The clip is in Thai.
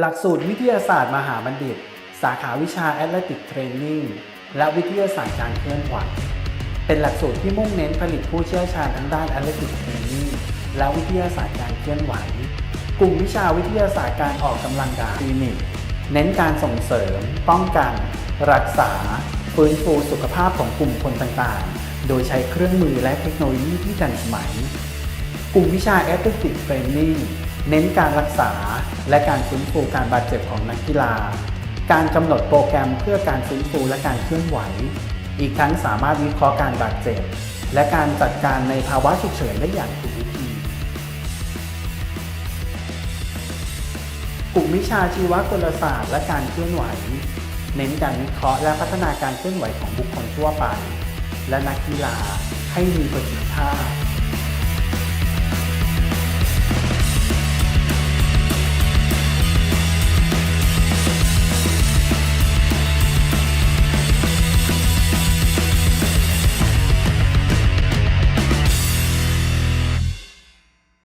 หลักสูตรวิทยาศาสตร์มหาบัณฑิต สาขาวิชา Athletic Training และวิทยาศาสตร์การเคลื่อนไหวเป็นหลักสูตรที่มุ่งเน้นผลิตผู้เชี่ยวชาญทางด้าน Athletic Training และวิทยาศาสตร์การเคลื่อนไหว กลุ่มวิชาวิทยาศาสตร์การออกกำลังกายคลินิก เน้นการส่งเสริม ป้องกัน รักษา ฟื้นฟูสุขภาพของกลุ่มคนต่างๆ โดยใช้เครื่องมือและเทคโนโลยีที่ทันสมัย กลุ่มวิชา Athletic Training เน้นการรักษาและการฟื้นฟูการบาดเจ็บของนักกีฬา การกำหนดโปรแกรมเพื่อการฟื้นฟูและการเคลื่อนไหว อีกทั้งสามารถวิเคราะห์การบาดเจ็บ และการจัดการในภาวะฉุกเฉินได้อย่างถูกวิธี กลุ่มวิชาชีวกลศาสตร์และการเคลื่อนไหว เน้นการวิเคราะห์และพัฒนาการเคลื่อนไหวของบุคคลทั่วไป และนักกีฬาให้มีประสิทธิภาพ